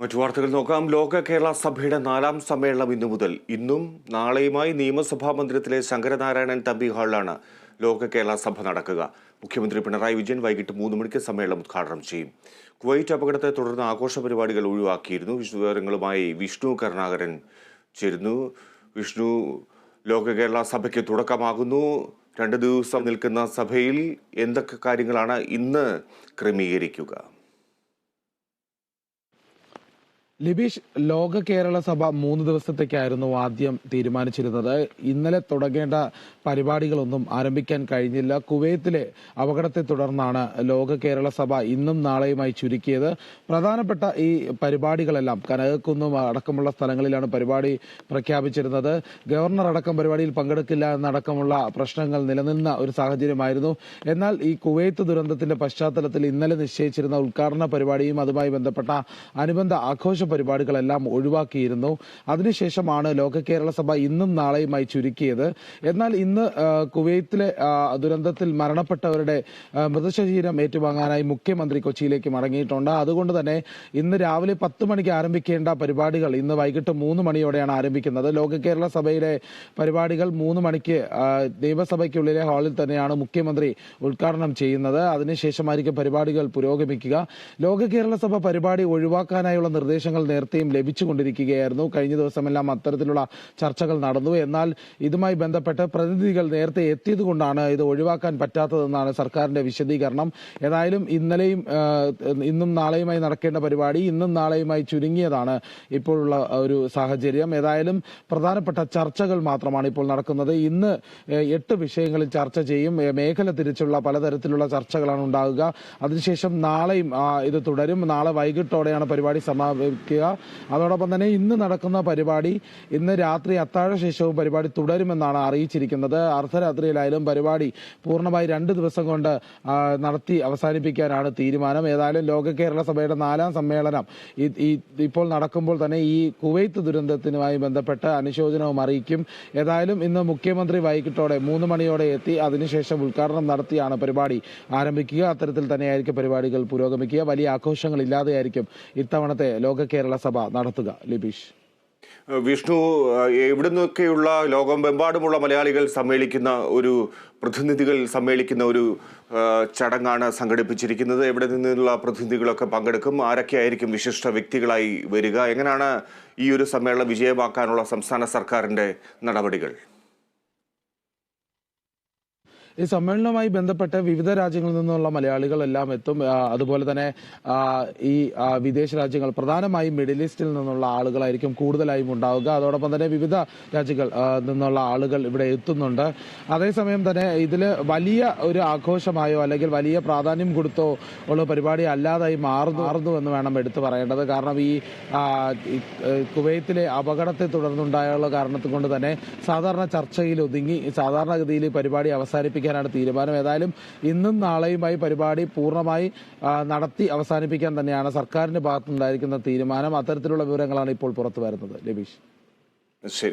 മറ്റു വാർത്തകൾ നോക്കാം. ലോക കേരള സഭയുടെ നാലാം സമ്മേളനം ഇന്നു മുതൽ. ഇന്നും നാളെയുമായി നിയമസഭാ മന്ദിരത്തിലെ ശങ്കരനാരായണൻ തമ്പി ഹാളിലാണ് ലോക കേരള സഭ നടക്കുക. മുഖ്യമന്ത്രി പിണറായി വിജയൻ വൈകിട്ട് മൂന്ന് മണിക്ക് സമ്മേളനം ഉദ്ഘാടനം ചെയ്യും. കുവൈറ്റ് അപകടത്തെ തുടർന്ന് ആഘോഷ പരിപാടികൾ ഒഴിവാക്കിയിരുന്നു. വിശദവിവരങ്ങളുമായി വിഷ്ണു കരുണാകരൻ ചേരുന്നു. വിഷ്ണു ലോക കേരള സഭയ്ക്ക് തുടക്കമാകുന്നു. രണ്ട് ദിവസം നിൽക്കുന്ന സഭയിൽ എന്തൊക്കെ കാര്യങ്ങളാണ് ഇന്ന് ക്രമീകരിക്കുക? ലിബീഷ് ലോക കേരള സഭ മൂന്ന് ദിവസത്തേക്കായിരുന്നു ആദ്യം തീരുമാനിച്ചിരുന്നത്. ഇന്നലെ തുടങ്ങേണ്ട പരിപാടികളൊന്നും ആരംഭിക്കാൻ കഴിഞ്ഞില്ല. കുവൈത്തിലെ അപകടത്തെ തുടർന്നാണ് ലോക കേരള സഭ ഇന്നും നാളെയുമായി ചുരുക്കിയത്. പ്രധാനപ്പെട്ട ഈ പരിപാടികളെല്ലാം കനകക്കുന്നും അടക്കമുള്ള സ്ഥലങ്ങളിലാണ് പരിപാടി പ്രഖ്യാപിച്ചിരുന്നത്. ഗവർണർ അടക്കം പരിപാടിയിൽ പങ്കെടുക്കില്ല എന്നടക്കമുള്ള പ്രശ്നങ്ങൾ നിലനിന്ന ഒരു സാഹചര്യമായിരുന്നു. എന്നാൽ ഈ കുവൈത്ത് ദുരന്തത്തിന്റെ പശ്ചാത്തലത്തിൽ ഇന്നലെ നിശ്ചയിച്ചിരുന്ന ഉദ്ഘാടന പരിപാടിയും അതുമായി ബന്ധപ്പെട്ട അനുബന്ധ ആഘോഷ പരിപാടികളെല്ലാം ഒഴിവാക്കിയിരുന്നു. അതിനുശേഷമാണ് ലോക കേരള സഭ ഇന്നും നാളെയുമായി ചുരുക്കിയത്. എന്നാൽ ഇന്ന് കുവൈത്തിലെ ദുരന്തത്തിൽ മരണപ്പെട്ടവരുടെ മൃതശരീരം ഏറ്റുവാങ്ങാനായി മുഖ്യമന്ത്രി കൊച്ചിയിലേക്ക് മടങ്ങിയിട്ടുണ്ട്. അതുകൊണ്ട് തന്നെ ഇന്ന് രാവിലെ പത്ത് മണിക്ക് ആരംഭിക്കേണ്ട പരിപാടികൾ ഇന്ന് വൈകിട്ട് മൂന്ന് മണിയോടെയാണ് ആരംഭിക്കുന്നത്. ലോക കേരള സഭയിലെ പരിപാടികൾ മൂന്ന് മണിക്ക് നിയമസഭയ്ക്കുള്ളിലെ ഹാളിൽ തന്നെയാണ് മുഖ്യമന്ത്രി ഉദ്ഘാടനം ചെയ്യുന്നത്. അതിനുശേഷമായിരിക്കും പരിപാടികൾ പുരോഗമിക്കുക. ലോക കേരള സഭ പരിപാടി ഒഴിവാക്കാനായുള്ള നിർദ്ദേശങ്ങൾ നേരത്തെയും ലഭിച്ചുകൊണ്ടിരിക്കുകയായിരുന്നു. കഴിഞ്ഞ ദിവസമെല്ലാം അത്തരത്തിലുള്ള ചർച്ചകൾ നടന്നു. എന്നാൽ ഇതുമായി ബന്ധപ്പെട്ട് പ്രതിനിധികൾ നേരത്തെ എത്തിയതുകൊണ്ടാണ് ഇത് ഒഴിവാക്കാൻ പറ്റാത്തതെന്നാണ് സർക്കാരിന്റെ വിശദീകരണം. ഏതായാലും ഇന്നലെയും ഇന്നും നാളെയുമായി നടക്കേണ്ട പരിപാടി ഇന്നും നാളെയുമായി ചുരുങ്ങിയതാണ് ഇപ്പോഴുള്ള ഒരു സാഹചര്യം. ഏതായാലും പ്രധാനപ്പെട്ട ചർച്ചകൾ മാത്രമാണ് ഇപ്പോൾ നടക്കുന്നത്. ഇന്ന് എട്ട് വിഷയങ്ങളിൽ ചർച്ച ചെയ്യും. മേഖല തിരിച്ചുള്ള പലതരത്തിലുള്ള ചർച്ചകളാണ് ഉണ്ടാകുക. അതിനുശേഷം നാളെയും ഇത് തുടരും. നാളെ വൈകിട്ടോടെയാണ് പരിപാടി സമാപിക്കുക അതോടൊപ്പം തന്നെ ഇന്ന് നടക്കുന്ന പരിപാടി ഇന്ന് രാത്രി അത്താഴ ശേഷവും പരിപാടി തുടരുമെന്നാണ് അറിയിച്ചിരിക്കുന്നത്. അർദ്ധരാത്രിയിലായാലും പരിപാടി പൂർണമായി രണ്ട് ദിവസം കൊണ്ട് നടത്തി അവസാനിപ്പിക്കാനാണ് തീരുമാനം. ഏതായാലും ലോക കേരള സഭയുടെ നാലാം സമ്മേളനം ഇപ്പോൾ നടക്കുമ്പോൾ തന്നെ ഈ കുവൈത്ത് ദുരന്തത്തിനുമായി ബന്ധപ്പെട്ട് അനുശോചനവും അറിയിക്കും. ഏതായാലും ഇന്ന് മുഖ്യമന്ത്രി വൈകിട്ടോടെ മൂന്ന് മണിയോടെ എത്തി അതിനുശേഷം ഉദ്ഘാടനം നടത്തിയാണ് പരിപാടി ആരംഭിക്കുക. അത്തരത്തിൽ തന്നെയായിരിക്കും പരിപാടികൾ പുരോഗമിക്കുക. വലിയ ആഘോഷങ്ങൾ ഇല്ലാതെയായിരിക്കും ഇത്തവണത്തെ ലോക കേരള സഭ നടത്തുക ലിബീഷ്. വിഷ്ണു എവിടുന്നൊക്കെയുള്ള ലോകമെമ്പാടുമുള്ള മലയാളികൾ സമ്മേളിക്കുന്ന ഒരു പ്രതിനിധികൾ സമ്മേളിക്കുന്ന ഒരു ചടങ്ങാണ് സംഘടിപ്പിച്ചിരിക്കുന്നത്. എവിടെ നിന്നുള്ള പ്രതിനിധികളൊക്കെ പങ്കെടുക്കും? ആരൊക്കെയായിരിക്കും വിശിഷ്ട വ്യക്തികളായി വരിക? എങ്ങനെയാണ് ഈ ഒരു സമ്മേളനം വിജയമാക്കാനുള്ള സംസ്ഥാന സർക്കാരിന്റെ നടപടികൾ? ഈ സമ്മേളനവുമായി ബന്ധപ്പെട്ട് വിവിധ രാജ്യങ്ങളിൽ നിന്നുള്ള മലയാളികളെല്ലാം എത്തും. അതുപോലെ തന്നെ ഈ വിദേശ രാജ്യങ്ങൾ പ്രധാനമായും മിഡിൽ ഈസ്റ്റിൽ നിന്നുള്ള ആളുകളായിരിക്കും കൂടുതലായും ഉണ്ടാവുക. അതോടൊപ്പം തന്നെ വിവിധ രാജ്യങ്ങൾ നിന്നുള്ള ആളുകൾ ഇവിടെ എത്തുന്നുണ്ട്. അതേസമയം തന്നെ ഇതിൽ വലിയ ഒരു ആഘോഷമായോ അല്ലെങ്കിൽ വലിയ പ്രാധാന്യം കൊടുത്തോ ഉള്ള പരിപാടി അല്ലാതായി മാറുന്നു മാറുന്നു എന്ന് വേണം എടുത്തു പറയേണ്ടത്. കാരണം ഈ കുവൈത്തിലെ അപകടത്തെ തുടർന്നുണ്ടായുള്ള കാരണത്തുകൊണ്ട് തന്നെ സാധാരണ ചർച്ചയിൽ ഒതുങ്ങി സാധാരണഗതിയിൽ പരിപാടി പരിപാടി അവസാനിപ്പിക്കാനാണ് തീരുമാനം. ഏതായാലും ഇന്നും നാളെയുമായി പരിപാടി പൂർണമായി നടത്തി അവസാനിപ്പിക്കാൻ തന്നെയാണ് സർക്കാരിന്റെ ഭാഗത്തുനിന്നുണ്ടായിരിക്കുന്ന തീരുമാനം. അത്തരത്തിലുള്ള വിവരങ്ങളാണ് ഇപ്പോൾ പുറത്തു വരുന്നത് ലബീഷ് ശരി.